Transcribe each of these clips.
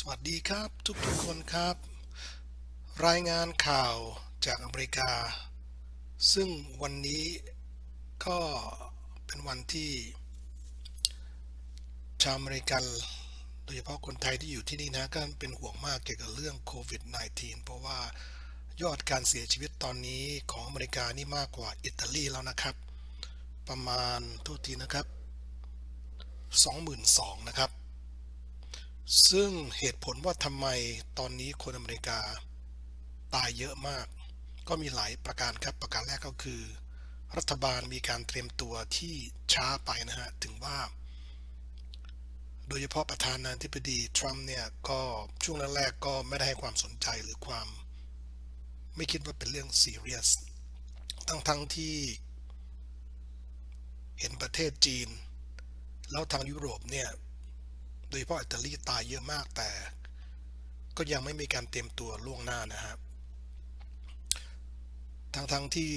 สวัสดีครับทุกๆคนครับ รายงานข่าวจากอเมริกา ซึ่งวันนี้ก็เป็นวันที่ ชาวอเมริกัน โดยเฉพาะคนไทยที่อยู่ที่นี่นะก็เป็นห่วงมากเกี่ยวกับเรื่องโควิด -19 เพราะว่ายอดการเสียชีวิตตอนนี้ของอเมริกานี่มากกว่าอิตาลีแล้วนะครับ ประมาณโทษทีนะครับ22,000นะครับ ซึ่งเหตุผลว่าทำไมตอนนี้คนอเมริกาตายเยอะมาก ก็มีหลายประการครับประการแรกก็คือ รัฐบาลมีการเตรียมตัวที่ช้าไปนะฮะ ถึงว่า โดยเฉพาะประธานาธิบดีทรัมป์เนี่ย ก็ช่วงแรกๆก็ไม่ได้ให้ความสนใจหรือความ ไม่คิดว่าเป็นเรื่องซีเรียสทั้งๆที่ เห็นประเทศจีน แล้วทางยุโรปเนี่ย โดยเฉพาะอิตาลีตายเยอะมากแต่ ก็ยังไม่มีการเตรียมตัวล่วงหน้านะครับทั้งๆทที่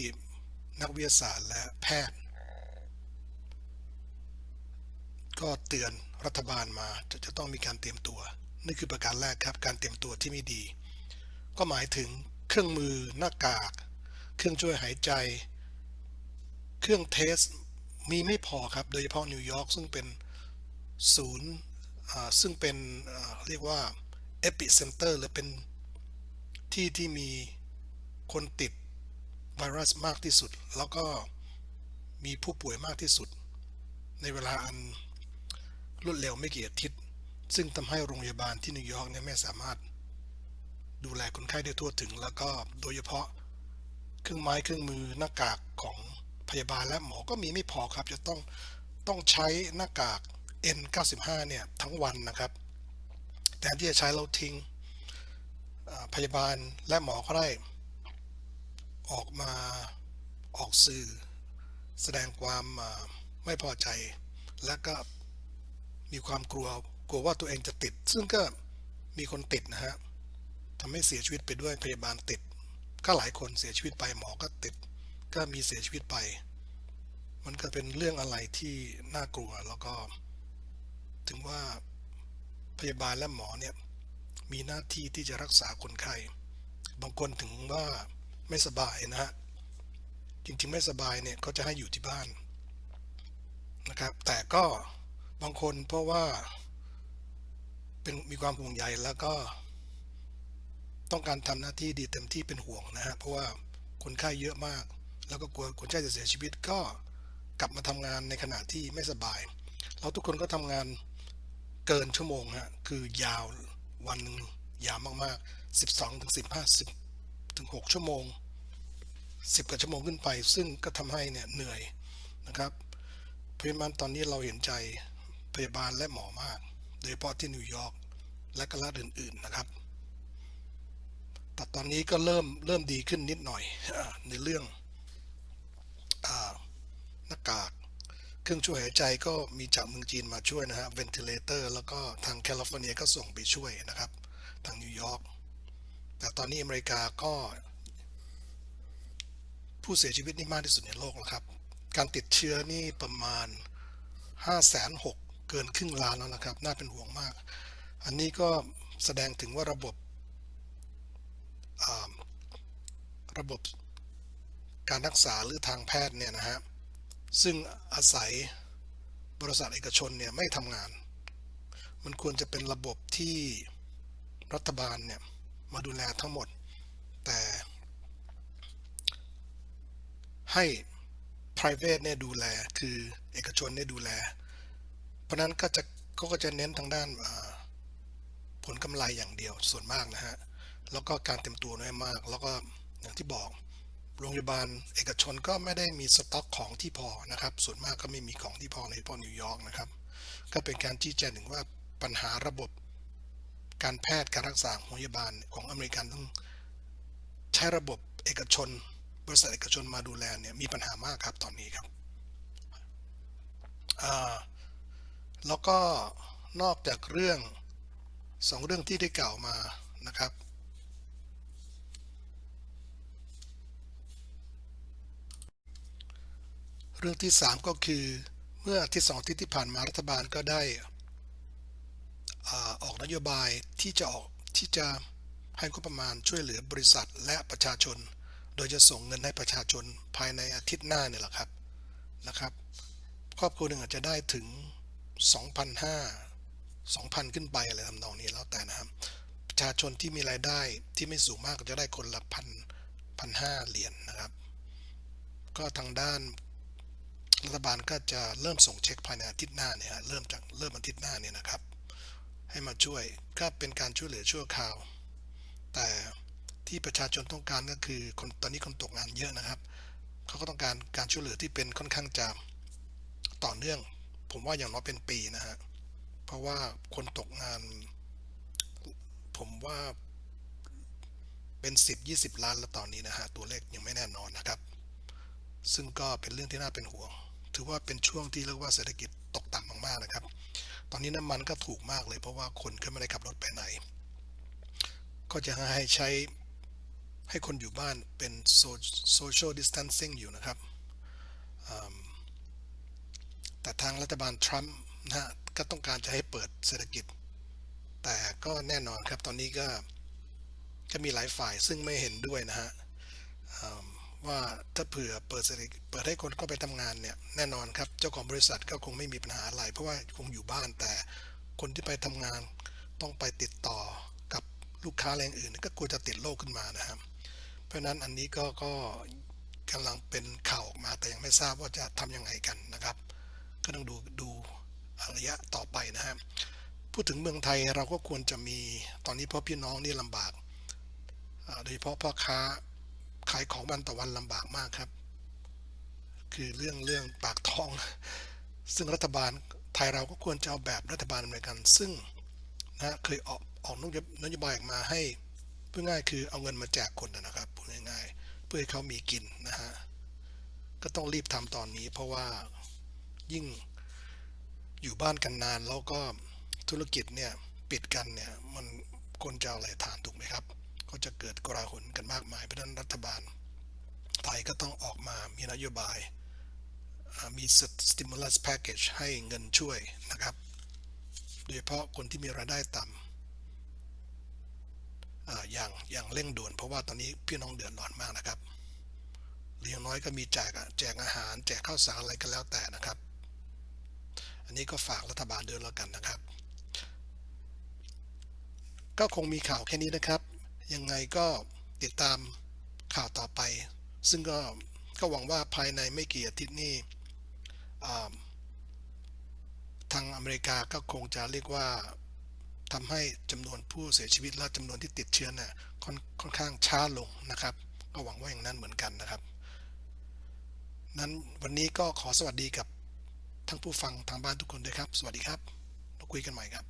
นักวิทยาศาสตร์และแพทย์ ก็เตือนรัฐบาลมาจะจะต้องมีการเตรียมตัวนี่คือประการแรกครับ การเตรียมตัวที่ไม่ดี ก็หมายถึงเครื่องมือหน้ากาก เครื่องช่วยหายใจ เครื่องเทสมีไม่พอครับ โดยเฉพาะนิวยอร์กซึ่งเป็นศูนย์ ซึ่งเป็นเรียกว่าเอพิเซนเตอร์หรือเป็นที่ที่มีคนติดไวรัสมากที่สุด แล้วก็มีผู้ป่วยมากที่สุด ในเวลาอันรวดเร็วไม่กี่อาทิตย์ ซึ่งทำให้โรงพยาบาลที่นิวยอร์กเนี่ยไม่สามารถดูแลคนไข้ได้ทั่วถึง แล้วก็โดยเฉพาะเครื่องไม้เครื่องมือหน้ากากของพยาบาลและหมอก็มีไม่พอครับ จะต้องต้องใช้หน้ากาก N95 เนี่ยทั้งวันนะครับแทนที่จะใช้เราทิ้งพยาบาลและหมอก็ได้ออกมาออกสื่อ แสดงความไม่พอใจ และก็มีความกลัวกลัวว่าตัวเองจะติด ซึ่งก็มีคนติดนะฮะทำให้เสียชีวิตไปด้วยพยาบาลติด ก็หลายคนเสียชีวิตไปหมอก็ติด ก็มีเสียชีวิตไป มันก็เป็นเรื่องอะไรที่น่ากลัวแล้วก็ ถึงว่าพยาบาลและหมอเนี่ยมีหน้าที่ที่จะรักษาคนไข้ บางคนถึงว่าไม่สบายนะฮะ จริงๆไม่สบายเนี่ยก็จะให้อยู่ที่บ้านนะครับ แต่ก็บางคนเพราะว่าเป็นมีความห่วงใยแล้วก็ ต้องการทำหน้าที่ดีเต็มที่เป็นห่วงนะฮะ เพราะว่าคนไข้เยอะมาก แล้วก็กลัวคนไข้จะเสียชีวิตก็กลับมาทำงานในขณะที่ไม่สบาย เราทุกคนก็ทำงาน เกินชั่วโมงฮะคือยาววันหนึ่งยาวมากๆ 12ถึง15 10ถึง6ชั่วโมง 10กว่าชั่วโมงขึ้นไป ซึ่งก็ทำให้เนี่ยเหนื่อยนะครับเพราะฉะนั้นตอนนี้เราเห็นใจพยาบาลและหมอมาก โดยเฉพาะที่นิวยอร์กและก็รัฐอื่นๆนะครับ แต่ตอนนี้ก็เริ่มเริ่มดีขึ้นนิดหน่อยในเรื่องหน้ากาก รื่องช่วยหายใจก็มีจากเมืองจีนมาช่วยนะฮะเวนทิเลเตอร์แล้วก็ทางแคลิฟอร์เนียก็ส่งไปช่วยนะครับ ทางนิวยอร์กแต่ตอนนี้อเมริกาก็ ผู้เสียชีวิตนี่มากที่สุดในโลกแล้วครับ การติดเชื้อนี่ประมาณ 5 6 0 0 0เกินครึ่งล้านแล้วนะครับ น่าเป็นห่วงมาก อันนี้ก็แสดงถึงว่าระบบระบบการรักษาหรือทางแพทย์เนี่ยนะฮะ ซึ่งอาศัยบริษัทเอกชนเนี่ยไม่ทำงาน มันควรจะเป็นระบบที่รัฐบาลเนี่ยมาดูแลทั้งหมด แต่ให้ private เนี่ยดูแล คือเอกชนเนี่ยดูแล เพราะนั้นก็จะเขาก็จะเน้นทางด้านผลกำไรอย่างเดียวส่วนมากนะฮะ แล้วก็การเต็มตัวน้อยมาก แล้วก็อย่างที่บอก โรงพยาบาลเอกชนก็ไม่ได้มีสต็อกของที่พอนะครับ ส่วนมากก็ไม่มีของที่พอในพอนิวยอร์กนะครับ ก็เป็นการชี้แจงถึงว่าปัญหาระบบการแพทย์การรักษาของพยาบาลของอเมริกันต้องใช้ระบบเอกชน บริษัทเอกชนมาดูแลเนี่ยมีปัญหามากครับตอนนี้ครับแล้วก็นอกจากเรื่องสองเรื่องที่ได้กล่าวมานะครับ เรื่องที่ 3 ก็คือ เมื่อที่สองที่ที่ผ่านมารัฐบาลก็ได้อออกนโยบายที่จะออกที่จะให้งบประมาณช่วยเหลือบริษัทและประชาชน โดยจะส่งเงินให้ประชาชนภายในอาทิตย์หน้าเนี่ยแหละครับนะครับ ครอบครัวหนึ่งอาจจะได้ถึง 2,500 2,000 ขึ้นไปอะไรทำนองนี้แล้วแต่นะครับ ประชาชนที่มีรายได้ที่ไม่สูงมากก็จะได้คนละพันพันห้าเหรียญนนะครับ ก็ทางด้าน รัฐบาลก็จะเริ่มส่งเช็คภายในอาทิตย์หน้าเนี่ยฮะเริ่มจากเริ่มอาทิตย์หน้าเนี่ยนะครับ ให้มาช่วยก็เป็นการช่วยเหลือชั่วคราว แต่ที่ประชาชนต้องการก็คือคนตอนนี้คนตกงานเยอะนะครับเขาก็ต้องการการช่วยเหลือที่เป็นค่อนข้างจะต่อเนื่อง ผมว่าอย่างน้อยเป็นปีนะฮะเพราะว่าคนตกงาน ผมว่าเป็น 10 20 ล้านแล้วตอนนี้นะฮะตัวเลขยังไม่แน่นอนนะครับ ซึ่งก็เป็นเรื่องที่น่าเป็นห่วง ถือว่าเป็นช่วงที่เรียกว่าเศรษฐกิจตกต่ำมากๆนะครับ ตอนนี้น้ำมันก็ถูกมากเลย เพราะว่าคนก็ไม่ได้ขับรถไปไหน ก็จะให้ใช้ให้คนอยู่บ้านเป็น social distancing อยู่นะครับ แต่ทางรัฐบาลทรัมป์นะฮะก็ต้องการจะให้เปิดเศรษฐกิจ แต่ก็แน่นอนครับตอนนี้ก็ก็มีหลายฝ่ายซึ่งไม่เห็นด้วยนะฮะ ว่าถ้าเผื่อเปิดเศรษฐกิจเปิดให้คนเข้าไปทำงานเนี่ยแน่นอนครับเจ้าของบริษัทก็คงไม่มีปัญหาอะไร เพราะว่าคงอยู่บ้านแต่คนที่ไปทำงานต้องไปติดต่อกับลูกค้าแรงอื่น ก็กลัวจะติดโรคขึ้นมานะครับ เพราะฉะนั้นอันนี้ก็ก็กำลังเป็นข่าวออกมาแต่ยังไม่ทราบว่าจะทำยังไงกันนะครับ ก็ต้องดูดูระยะต่อไปนะครับพูดถึงเมืองไทยเราก็ควรจะมีตอนนี้เพราะพี่น้องนี่ลำบากโดยเฉพาะพ่อค้า ขายของวันต่อวันลำบากมากครับ คือเรื่องเรื่องปากท้อง ซึ่งรัฐบาลไทยเราก็ควรจะเอาแบบรัฐบาลอเมริกัน ซึ่งนะเคยออกออกนโยบายออกมาให้เพื่อง่ายคือเอาเงินมาแจกคนนะครับพูดง่ายๆ เพื่อให้เขามีกินนะฮะก็ต้องรีบทำตอนนี้ เพราะว่ายิ่งอยู่บ้านกันนานแล้วก็ธุรกิจเนี่ยปิดกันเนี่ยมันคนจะเอาอะไรทานถูกไหมครับ ก็จะเกิดกราหนกันมากมายเพราะฉะนั้นรัฐบาลไทยก็ต้องออกมามีนโยบายมี stimulus package ให้เงินช่วยนะครับ โดยเฉพาะคนที่มีรายได้ต่ำอย่างอย่างเร่งด่วนเพราะว่าตอนนี้พี่น้องเดือดร้อนมากนะครับเลี้ยงน้อยก็มีแจกแจกอาหาร แจกข้าวสารอะไรก็แล้วแต่นะครับ อันนี้ก็ฝากรัฐบาลเดินแล้วกันนะครับ ก็คงมีข่าวแค่นี้นะครับ ยังไงก็ติดตามข่าวต่อไป ซึ่งก็ก็หวังว่าภายในไม่กี่อาทิตย์นี้ทางอเมริกาก็คงจะเรียกว่าทำให้จำนวนผู้เสียชีวิตและจำนวนที่ติดเชื้อเนี่ยคค่อนข้างช้าลงนะครับ ก็หวังว่าอย่างนั้นเหมือนกันนะครับ นั้นวันนี้ก็ขอสวัสดีกับทั้งผู้ฟังทางบ้านทุกคนด้วยครับ สวัสดีครับเราคุยกันใหม่ครับ